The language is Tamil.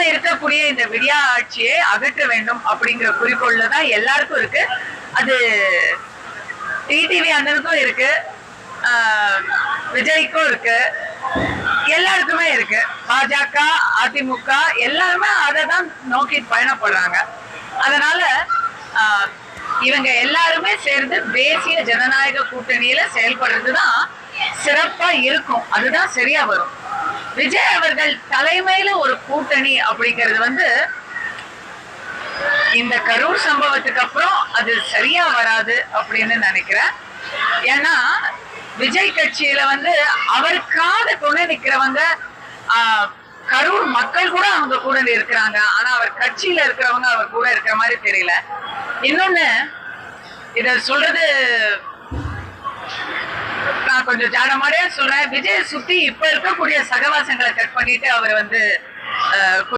இருக்கக்கூடிய இந்த விடியா ஆட்சியை அகற்ற வேண்டும் அப்படிங்கிற குறிக்கோள்ல தான் எல்லாருக்கும் இருக்கு. அது டிடிவி அண்ணனுக்கும் இருக்கு. விஜய்க்கும் இருக்கு. எல்லாருக்குமே இருக்கு. பாஜக அதிமுக எல்லாருமே அதை தான் நோக்கி பயணப்படுறாங்க. அதனால இவங்க எல்லாருமே சேர்ந்து தேசிய ஜனநாயக கூட்டணியில செயல்படுறதுதான் சிறப்பா இருக்கும். அதுதான் சரியா வரும். விஜய் அவர்கள் தலைமையில ஒரு கூட்டணி அப்படிங்கிறது வந்து இந்த கரூர் சம்பவத்துக்கு அப்புறம் அது சரியா வராது அப்படின்னு நினைக்கிறேன். ஏன்னா விஜய் கட்சியில வந்து அவருக்காக துணை நிக்கிறவங்க கரூர் மக்கள் கூட அவங்க கூட இருக்கிறாங்க. ஆனா அவர் கட்சியில இருக்கிறவங்க அவர் கூட இருக்கிற மாதிரி தெரியல. இன்னொன்னு இத சொல்றது நான் கொஞ்சம் ஜாடமாடியா சொல்றேன். விஜய் சுத்தி இப்ப இருக்கக்கூடிய சகவாசங்களை கட் பண்ணிட்டு அவர் வந்து